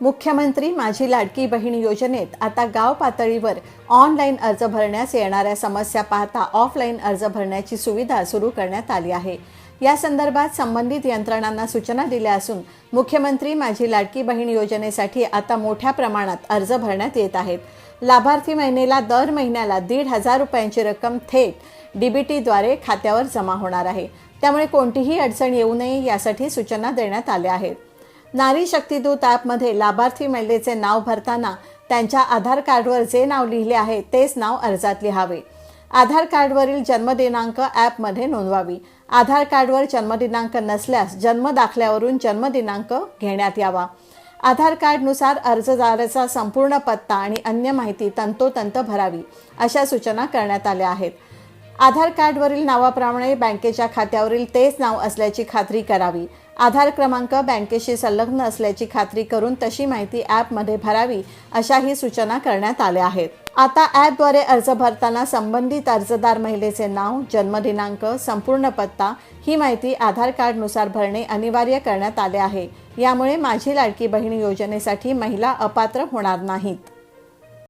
मुख्यमंत्री माझी लाडकी बहीण योजनेत आता गाव पातळीवर ऑनलाईन अर्ज भरण्यास येणाऱ्या समस्या पाहता ऑफलाईन अर्ज भरण्याची सुविधा सुरू करण्यात आली आहे. या संदर्भात संबंधित यंत्रणांना सूचना दिल्या असून मुख्यमंत्री माझी लाडकी बहीण योजनेसाठी आता मोठ्या प्रमाणात अर्ज भरण्यात येत आहेत. लाभार्थी महिनेला दर महिन्याला दीड हजार रुपयांची रक्कम थेट डीबीटीद्वारे खात्यावर जमा होणार आहे. त्यामुळे कोणतीही अडचण येऊ नये यासाठी सूचना देण्यात आल्या आहेत. नारी शक्तिदूत ॲपमध्ये लाभार्थी महिलेचे नाव भरताना त्यांच्या आधार कार्डवर जे नाव लिहिले आहे तेच नाव अर्जात लिहावे. आधार कार्डवरील जन्मदिनांक ॲपमध्ये नोंदवावी. आधार कार्डवर जन्मदिनांक नसल्यास जन्म दाखल्यावरून जन्मदिनांक घेण्यात यावा. आधार कार्डनुसार अर्जदाराचा संपूर्ण पत्ता आणि अन्य माहिती तंतोतंत भरावी अशा सूचना करण्यात आल्या आहेत. आधार कार्डवरील नावाप्रमाणे बँकेच्या खात्यावरील तेच नाव असल्याची खात्री करावी. आधार क्रमांक बँकेशी संलग्न असल्याची खात्री करून तशी माहिती ॲपमध्ये भरावी अशाही सूचना करण्यात आल्या आहेत. आता ॲपद्वारे अर्ज भरताना संबंधित अर्जदार महिलेचे नाव जन्मदिनांक संपूर्ण पत्ता ही माहिती आधार कार्डनुसार भरणे अनिवार्य करण्यात आले आहे. यामुळे माझी लाडकी बहीण योजनेसाठी महिला अपात्र होणार नाहीत.